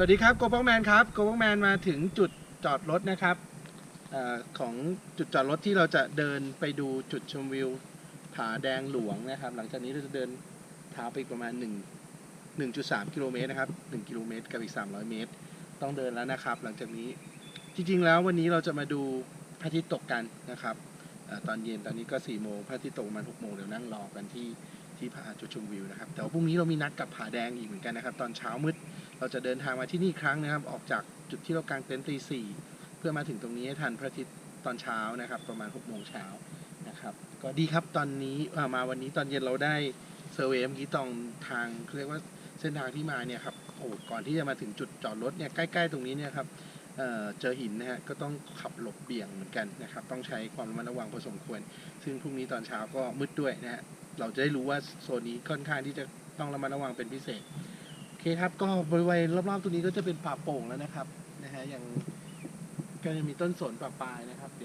สวัสดีครับโกบ็อกแมนครับโกบ็อกแมนมาถึงจุดจอดรถนะครับอของจุดจอดรถที่เราจะเดินไปดูจุดชมวิวผาแดงหลวงนะครับ หลังจากนี้เราจะเดินเท้าไปอีกประมาณ 1 1.3 กิโลเมตรนะครับ1กิโลเมตรกับอีก 300 เมตร ต้องเดินแล้วนะครับ หลังจากนี้จริงๆแล้ววันนี้เราจะมาดูพระอาทิตย์ตกกันนะครับอตอนเย็นตอนนี้ก็4โมงพระอาทิตย์ตกประมาณ6โมงเดี๋ยวนั่งรอกันที่ที่ผาจุดชมวิวนะครับแต่ว่าพรุ่งนี้เรามีนัดกับผาแดงอีกเหมือนกันนะครับ ตอนเช้ามืด เราจะเดินทางมาที่นี่ครั้งนะครับ ออกจากจุดที่เรากางเต็นท์ตีสี่เพื่อมาถึงตรงนี้ให้ทันพระอาทิตย์ตอนเช้านะครับ ประมาณ6โมงเช้านะครับ ก็ดีครับตอนนี้มาวันนี้ตอนเย็นเราได้เซอร์เวย์เมื่อกี้ตรงทางเขาเรียกว่าเส้นทางที่มาเนี่ยครับโอ้ก่อนที่จะมาถึงจุดจอดรถเนี่ยใกล้ๆตรงนี้เนี่ยครับเเจอหินนะฮะก็ต้องขับหลบเบี่ยงเหมือนกันนะครับ ต้องใช้ความระมัดระวังพอสมควร ซึ่งพรุ่งนี้ตอนเช้าก็มืดด้วยนะฮะเราจะได้รู้ว่าโซนนี้ค่อนข้างที่จะต้องระมัดระวังเป็นพิเศษ อเคครับ ก็บริเวณรอบๆตรงนี้ก็จะเป็นป่าโป่งแล้วนะครับนะฮะยังก็จะมีต้นสนป่าปลายนะครับ